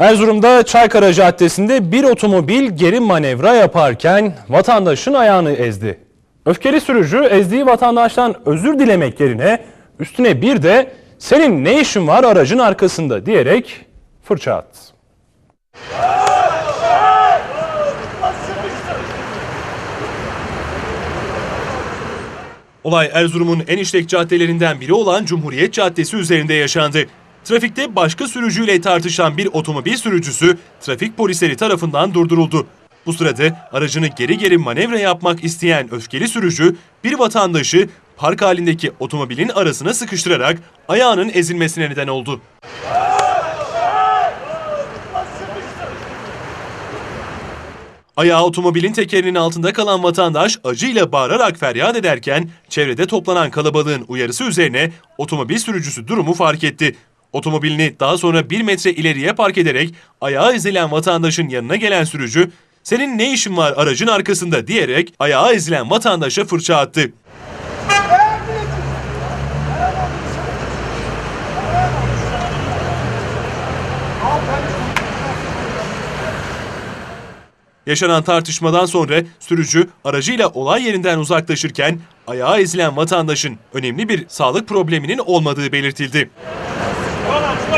Erzurum'da Çaykara Caddesi'nde bir otomobil geri manevra yaparken vatandaşın ayağını ezdi. Öfkeli sürücü ezdiği vatandaştan özür dilemek yerine üstüne bir de senin ne işin var aracın arkasında diyerek fırça attı. Olay Erzurum'un en işlek caddelerinden biri olan Cumhuriyet Caddesi üzerinde yaşandı. Trafikte başka sürücüyle tartışan bir otomobil sürücüsü trafik polisleri tarafından durduruldu. Bu sırada aracını geri geri manevra yapmak isteyen öfkeli sürücü bir vatandaşı park halindeki otomobilin arasına sıkıştırarak ayağının ezilmesine neden oldu. Ayağı otomobilin tekerinin altında kalan vatandaş acıyla bağırarak feryat ederken çevrede toplanan kalabalığın uyarısı üzerine otomobil sürücüsü durumu fark etti. Otomobilini daha sonra bir metre ileriye park ederek ayağı ezilen vatandaşın yanına gelen sürücü senin ne işin var aracın arkasında diyerek ayağı ezilen vatandaşa fırça attı. Yaşanan tartışmadan sonra sürücü aracıyla olay yerinden uzaklaşırken ayağı ezilen vatandaşın önemli bir sağlık probleminin olmadığı belirtildi. Hold on.